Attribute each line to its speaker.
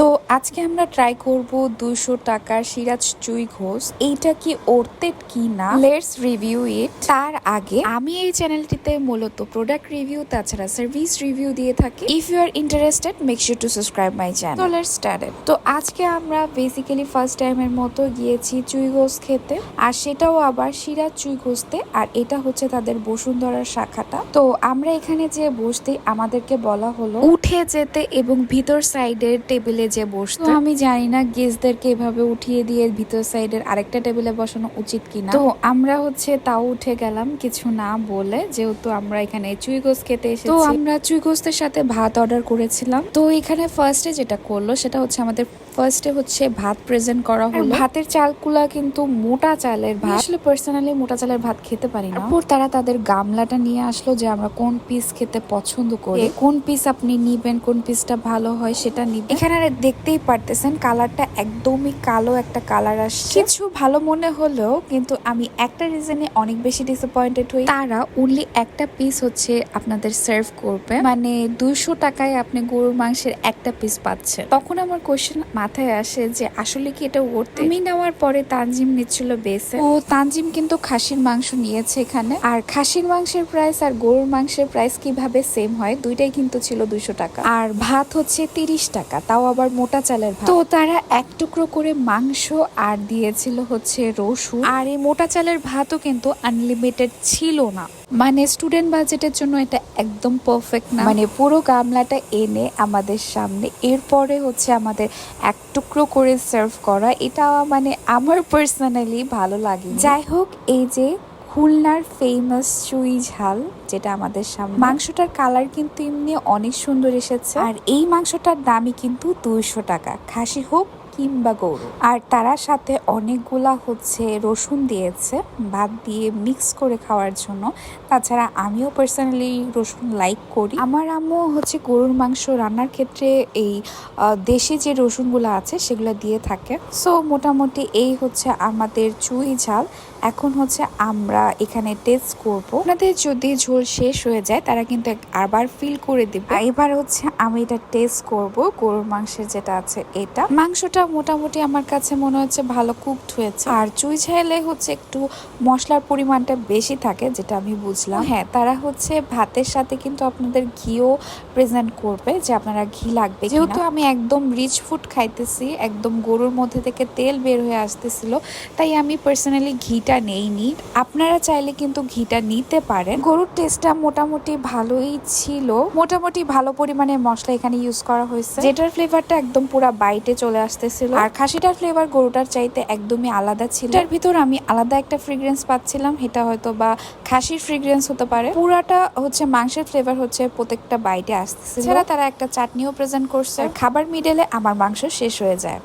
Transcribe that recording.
Speaker 1: তো আজকে আমরা ট্রাই করব দুইশো টাকার সিরাজ চুই ঘোষ। এইটা কি ওরতেট কি না? লেটস রিভিউ ইট তার আগে আমি এই চ্যানেলটিতে মূলত প্রোডাক্ট রিভিউ তাছাড়া সার্ভিস রিভিউ দিয়ে থাকি। If you are interested make sure to subscribe my channel তো লেটস স্টার্টেড তো আজকে আমরা বেসিক্যালি ফার্স্ট টাইমের মতো গিয়েছি চুই ঘোষ খেতে। আর সেটাও আবার সিরাজ চুই ঘোষতে। আর এটা হচ্ছে তাদের বসুন্ধরার শাখাটা। তো আমরা এখানে যে বসতে আমাদেরকে বলা হলো, উঠে যেতে এবং ভিতর সাইডের টেবিলে যে বসতে। আমি জানি না গেস্টদেরকে এভাবে উঠিয়ে দিয়ে ভিতর সাইডের আরেকটা টেবিলে বসানো উচিত কিনা। তো আমরা হচ্ছে তাও উঠে গেলাম কিছু না বলে যেহেতু আমরা এখানে চুই গোস খেতে এসেছি। তো আমরা চুই গোস্তের সাথে ভাত অর্ডার করেছিলাম। তো এখানে ফার্স্টে যেটা করল সেটা হচ্ছে আমাদের ফার্স্টে হচ্ছে ভাত প্রেজেন্ট করা হলো। ভাতের চালগুলা কিন্তু মোটা চালের ভাত। আসলে পার্সোনালি মোটা চালের ভাত খেতে পারি না। তারপর তারা তাদের গামলাটা নিয়ে আসলো যে আমরা কোন পিস খেতে পছন্দ করি। কোন পিস আপনি নিবেন কোন পিসটা ভালো হয় সেটা নিবেন। এখানে দেখতেই পারতেছেন কালারটা একদমই কালো একটা কালার আসছে। কিছু ভালো মনে হলেও কিন্তু আমি একটা রিজনে অনেক বেশি ডিসঅ্যাপয়েন্টেড হই। তারা অনলি একটা পিস হচ্ছে আপনাদের সার্ভ করবে। মানে দুইশো টাকায় আপনি গরুর মাংসের একটা পিস পাচ্ছেন। তখন আমার কোশ্চেন মাথায় আসে যে আসলে কি এটা ওর্থ আমি নেওয়ার পরে তানজিম নিচ্ছিল বেসে। ও তানজিম কিন্তু খাসির মাংস নিয়েছে এখানে। আর খাসির মাংসের প্রাইস আর গরুর মাংসের প্রাইস কীভাবে সেম হয় দুইটাই কিন্তু ছিল দুইশো টাকা। আর ভাত হচ্ছে তিরিশ টাকা তাও আবার মোটা চালের ভাত। তো তারা এক টুকরো করে মাংস আর দিয়েছিল হচ্ছে রসুন। আর এই মোটা চালের ভাতও কিন্তু আনলিমিটেড ছিল না। মানে স্টুডেন্ট বাজেটের জন্য এটা একদম পারফেক্ট না। মানে পুরো গামলাটা এনে আমাদের সামনে, এরপরে হচ্ছে আমাদের এক টুকরো করে সার্ভ করা। এটা মানে আমার পার্সোনালি ভালো লাগে যাই হোক, এই যে খুলনার ফেমাস চুই ঝাল যেটা আমাদের সামনে। মাংসটার কালার কিন্তু এমনি অনেক সুন্দর এসেছে। আর এই মাংসটার দামই কিন্তু দুইশো টাকা। খাসি হোক কিংবা গরু। আর তারা সাথে অনেকগুলা হচ্ছে রসুন দিয়েছে, ভাত দিয়ে মিক্স করে খাওয়ার জন্য। তাছাড়া আমিও পার্সোনালি রসুন লাইক করি। আমার আম্মু হচ্ছে গরুর মাংস রান্নার ক্ষেত্রে এই দেশি যে রসুনগুলো আছে সেগুলো দিয়ে থাকে। সো মোটামুটি এই হচ্ছে আমাদের চুই ঝাল। এখন হচ্ছে আমরা এখানে টেস্ট করব। আপনাদের যদি ঝোল শেষ হয়ে যায়, তারা কিন্তু আবার ফিল করে দেবে। এবার হচ্ছে আমি এটা টেস্ট করব, গরুর মাংসের যেটা আছে এটা। মাংসটা মোটামুটি আমার কাছে মনে হচ্ছে ভালো কুকড হয়েছে। আর চুই ঝালে হচ্ছে একটু মশলার পরিমাণটা বেশি থাকে, যেটা আমি বুঝলাম। হ্যাঁ তারা হচ্ছে ভাতের সাথে কিন্তু আপনাদের ঘিও প্রেজেন্ট করবে, যে আপনারা ঘি লাগবে যেহেতু আমি একদম রিচ ফুড খাইতেছি, একদম গরুর মধ্যে থেকে তেল বের হয়ে আসতেছিল, তাই আমি পার্সোনালি ঘিটা নেইনি আপনারা চাইলে কিন্তু ঘিটা নিতে পারেন। গরুর টেস্টটা মোটামুটি ভালোই ছিল। মোটামুটি ভালো পরিমাণে মশলা এখানে ইউজ করা হয়েছে। যেটার ফ্লেভারটা একদম পুরো বাইটে চলে আসতেছিল। আর খাসিটার ফ্লেভার গরুটার চাইতে একদমই আলাদা ছিল। এটার ভিতর আমি আলাদা একটা ফ্রিগ্রেন্স পাচ্ছিলাম। এটা হয়তো বা খাসির ফ্রিগ্রেন্স হতে পারে। পুরাটা হচ্ছে মাংসের ফ্লেভার হচ্ছে প্রত্যেকটা বাইটে আসতেছে এছাড়া তারা একটা চাটনিও প্রেজেন্ট করছে। খাবার মিডেলে আমার মাংস শেষ হয়ে যায়।